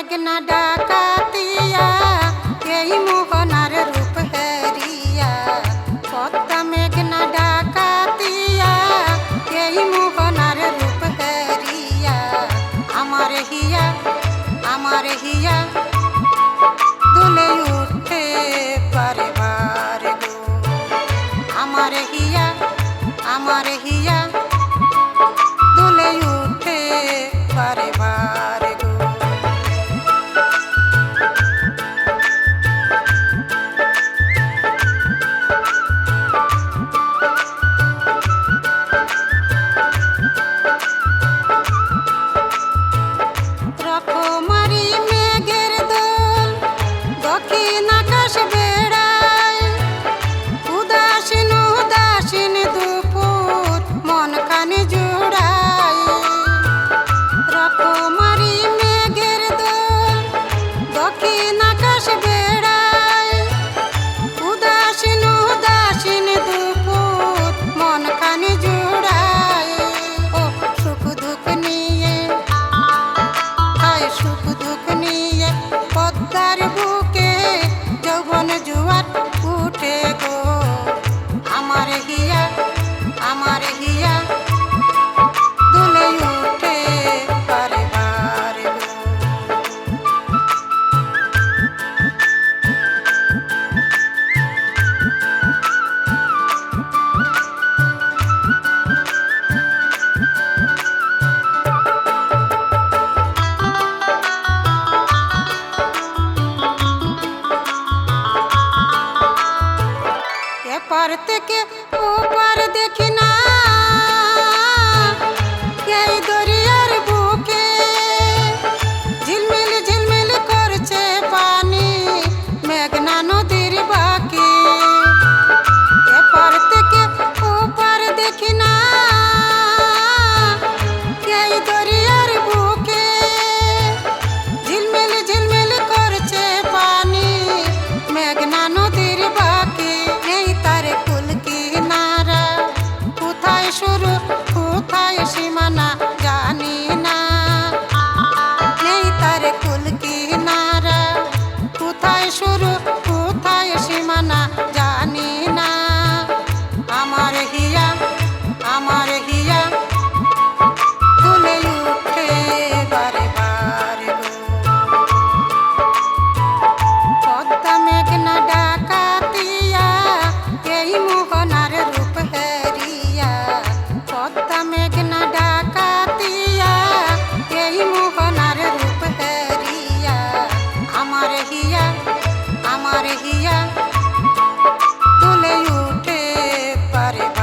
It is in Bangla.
मेघना डाकातिया, यही रूप हरिया मेघना डाकातिया, यही मोहनार रूप हरिया अमर हिया अमर हिया दुले उठे परिवार गो हिया अमर हिया दुले उठे परिवार পার থেকে ও পার দেখি না। এই দরিয়ার বুকে ঝিলমিল ঝিলমিল করছে পানি, মেঘনা নদীর বাকি। শুরু কোথায় সীমানা জানি না। আমার হিয়া আমার হিয়া তুলে উঠে রূপ হেরিয়া। পদ্মা মেঘনা ডাকাতিয়া এই মোহনার রূপ হেরিয়া। আমার হিয়া আমার হিয়া তুলে উঠে পারে